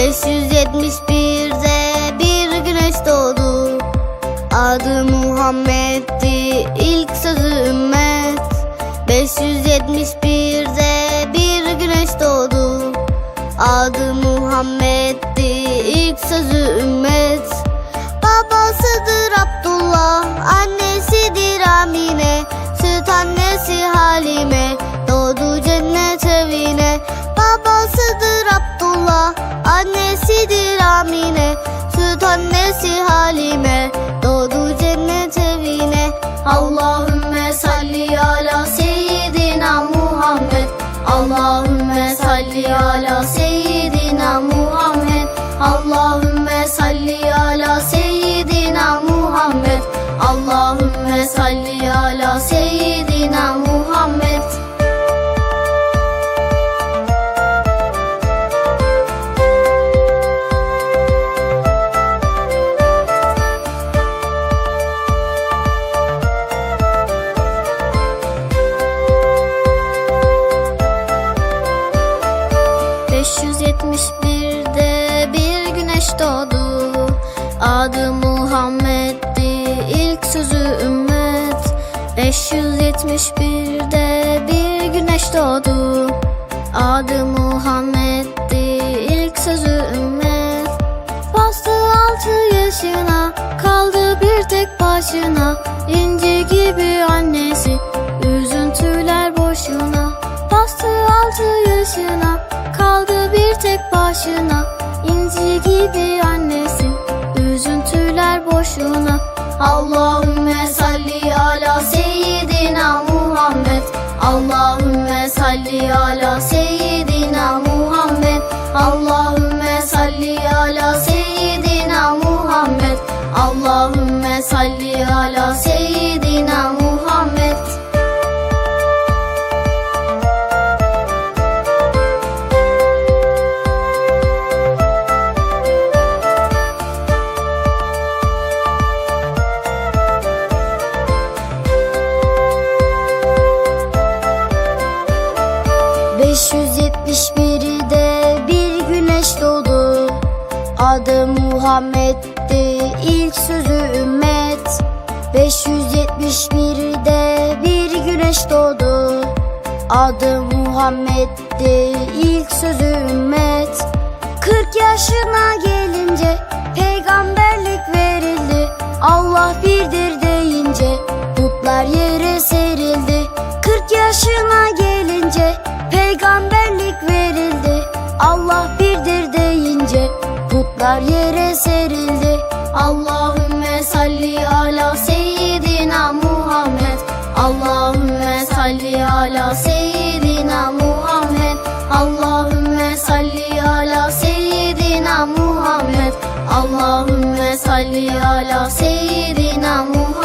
571'de bir güneş doğdu. Adı Muhammed'di ilk sözü ümmet. 571'de bir güneş doğdu. Adı Muhammed'di ilk sözü ümmet. Babasıdır Abdullah, Allahümme salli ala seyyidina Muhammed. Allahümme salli ...571'de bir güneş doğdu. Adı Muhammed'di ilk sözü ümmet. 571'de bir güneş doğdu. Adı Muhammed'di ilk sözü ümmet. Bastı altı yaşına kaldı bir tek başına Gibi annesi. Üzüntüler boşuna. Allahümme salli ala seyyidina Muhammed. Allahümme salli ala seyyidina Muhammed. Allahümme Adı Muhammed'di ilk sözü ümmet. 571'de bir güneş doğdu. Adı Muhammed'di ilk sözü ümmet. 40 yaşına gelince peygamberlik verildi. Allah birdir deyince putlar yere serildi. 40 yaşına gelince Allahümme salli ala seyyidina Muhammed.